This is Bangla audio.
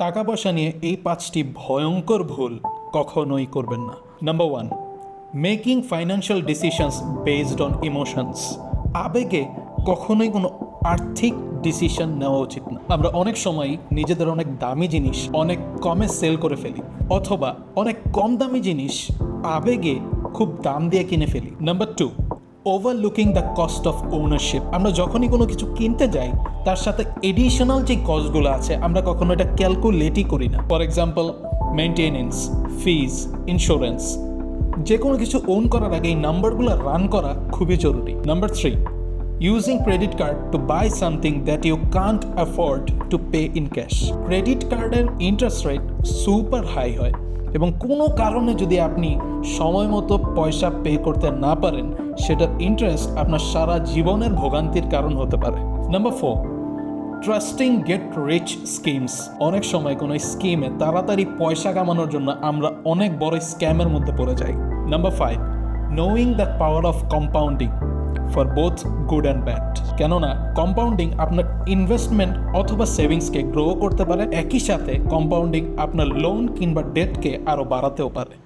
টাকা পয়সা নিয়ে এই পাঁচটি ভয়ঙ্কর ভুল কখনোই করবেন না। Number one making financial decisions based on emotions আবেগে কখনোই কোনো আর্থিক ডিসিশন নেওয়া উচিত না। আমরা অনেক সময় নিজেদের অনেক দামি জিনিস অনেক কমে সেল করে ফেলি, অথবা অনেক কম দামি জিনিস আবেগে খুব দাম দিয়ে কিনে ফেলি। Number two overlooking the cost of ownership আমরা যখনই কোনো কিছু কিনতে যাই, তার সাথে এডিশনাল যে কস্টগুলো আছে, আমরা কখনো এটা ক্যালকুলেটই করি না। For example maintenance fees insurance যে কোনো কিছু ওন করার আগে এই নাম্বারগুলো রান করা খুবই জরুরি। Number three using credit card to buy something that you can't afford to pay in cash credit কার্ডের ইন্টারেস্ট রেট সুপার হাই হয়। এবং কোনো কারণে যদি আপনি সময় মতো পয়সা পে করতে না পারেন, সেটার ইন্টারেস্ট আপনার সারা জীবনের ভোগান্তির কারণ হতে পারে। Number four trusting get rich schemes অনেক সময় কোনো স্কিমে তাড়াতাড়ি পয়সা কামানোর জন্য আমরা অনেক বড় স্ক্যামের মধ্যে পড়ে যাই। Number five knowing the power of compounding for both good and bad কেননা কম্পাউন্ডিং আপনার ইনভেস্টমেন্ট অথবা সেভিংসকে গ্রো করতে পারে। একই সাথে কম্পাউন্ডিং আপনার লোন কিংবা ডেটকে আরও বাড়াতেও পারে।